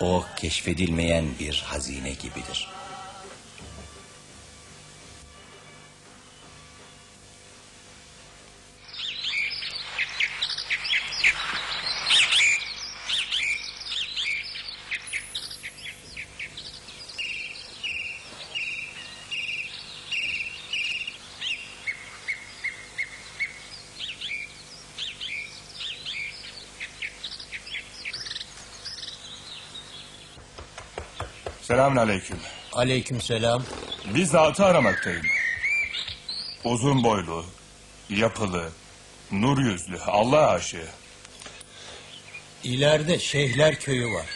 O keşfedilmeyen bir hazine gibidir. Selamünaleyküm. Aleykümselam. Bir zatı aramaktayım. Uzun boylu, yapılı, nur yüzlü, Allah aşığı. İleride Şeyhler Köyü var.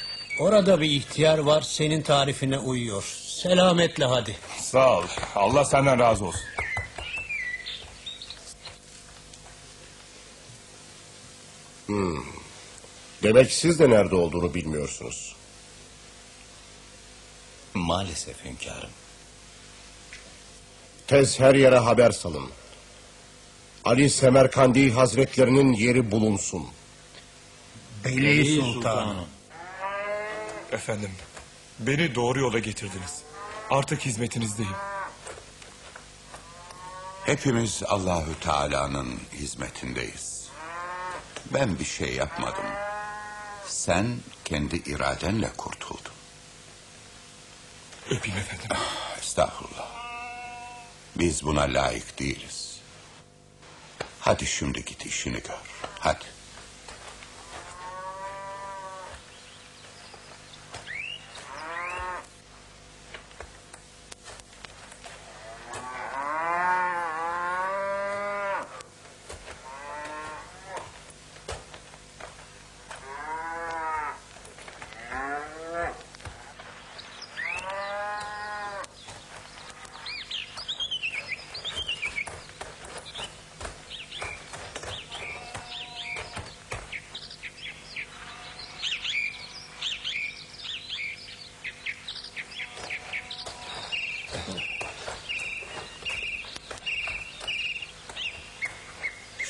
Orada bir ihtiyar var senin tarifine uyuyor. Selametle hadi. Sağ ol. Allah senden razı olsun. Demek siz de nerede olduğunu bilmiyorsunuz. Maalesef hünkârım. Tez her yere haber salın. Ali Semerkandi Hazretlerinin yeri bulunsun. Beyli Sultanım. Efendim, beni doğru yola getirdiniz. Artık hizmetinizdeyim. Hepimiz Allahü Teala'nın hizmetindeyiz. Ben bir şey yapmadım. Sen kendi iradenle kurtuldun. Öpeyim efendim. Estağfurullah. Biz buna layık değiliz. Hadi şimdi git işini gör. Hadi.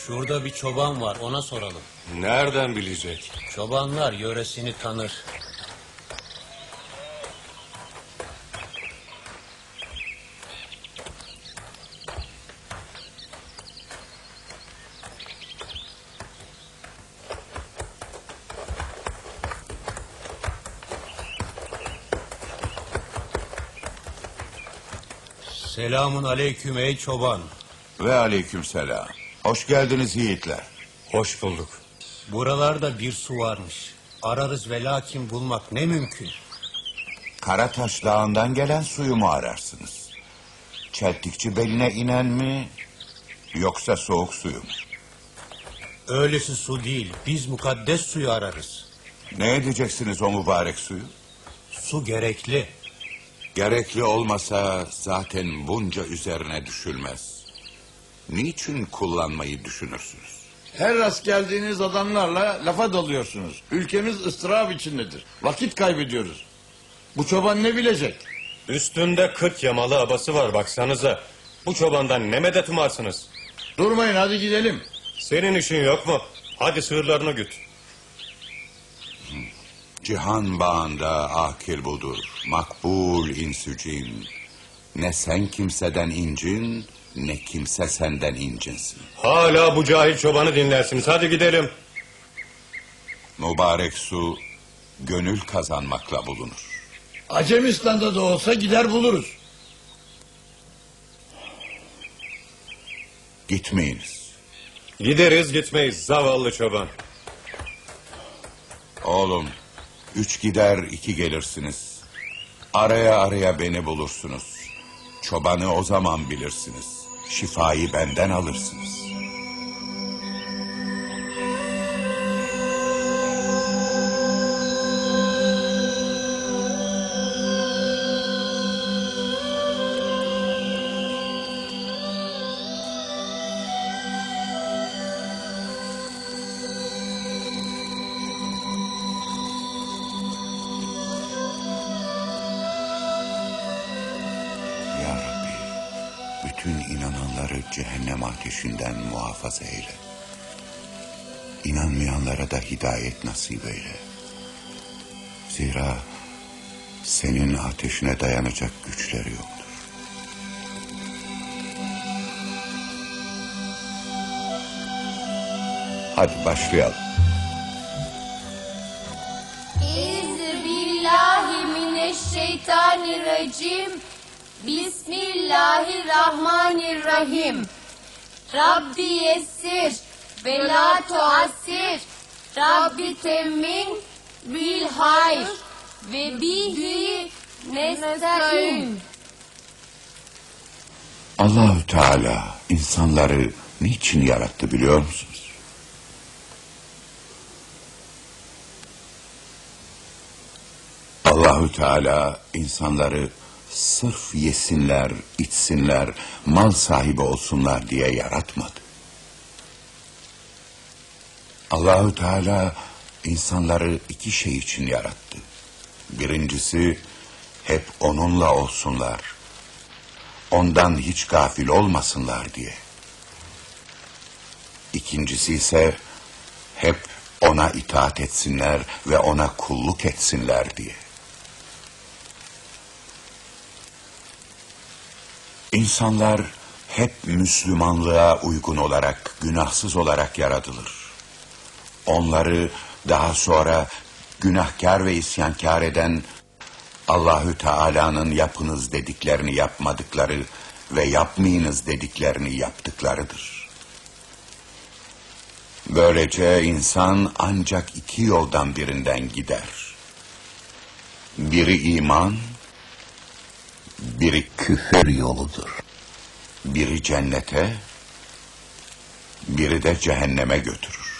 Şurada bir çoban var ona soralım. Nereden bilecek? Çobanlar yöresini tanır. Selamun aleyküm ey çoban. Ve aleykümselam. Hoş geldiniz yiğitler. Hoş bulduk. Buralarda bir su varmış. Ararız ve lakin bulmak ne mümkün. Karataş Dağı'ndan gelen suyu mu ararsınız? Çeltikçi beline inen mi? Yoksa soğuk suyu mu? Öylesi su değil. Biz mukaddes suyu ararız. Ne edeceksiniz o mübarek suyu? Su gerekli. Gerekli olmasa zaten bunca üzerine düşülmez. Niçin kullanmayı düşünürsünüz? Her rast geldiğiniz adamlarla lafa dalıyorsunuz. Ülkemiz ıstırap içindedir. Vakit kaybediyoruz. Bu çoban ne bilecek? Üstünde kırk yamalı abası var baksanıza. Bu çobandan ne medet umarsınız? Durmayın hadi gidelim. Senin işin yok mu? Hadi sığırlarını güt. Cihan bağında akil budur, makbul insücin. Ne sen kimseden incin, ne kimse senden incinsin. Hala bu cahil çobanı dinlersiniz. Hadi gidelim. Mübarek su, gönül kazanmakla bulunur. Acemistan'da da olsa gider buluruz. Gitmeyiniz. Gideriz gitmeyiz zavallı çoban. Oğlum, üç gider iki gelirsiniz. Araya araya beni bulursunuz. Çobanı o zaman bilirsiniz. Şifayı benden alırsınız. Bütün inananları cehennem ateşinden muhafaza eyle. İnanmayanlara da hidayet nasip eyle. Zira senin ateşine dayanacak güçleri yoktur. Hadi başlayalım. Euzubillahimineşşeytanirracim. Bismillahirrahmanirrahim. Rabbi yessir ve la tuassir. Rabbi temmin bil hayr ve bihi nesta'in. Allahü Teala insanları niçin yarattı biliyor musunuz? Allahü Teala insanları sırf yesinler, içsinler, mal sahibi olsunlar diye yaratmadı. Allahü Teala insanları iki şey için yarattı. Birincisi hep onunla olsunlar. Ondan hiç gafil olmasınlar diye. İkincisi ise hep ona itaat etsinler ve ona kulluk etsinler diye. İnsanlar hep Müslümanlığa uygun olarak, günahsız olarak yaratılır. Onları daha sonra günahkar ve isyankar eden Allahü Teala'nın yapınız dediklerini yapmadıkları ve yapmayınız dediklerini yaptıklarıdır. Böylece insan ancak iki yoldan birinden gider. Biri iman, biri küfür yoludur. Biri cennete, biri de cehenneme götürür.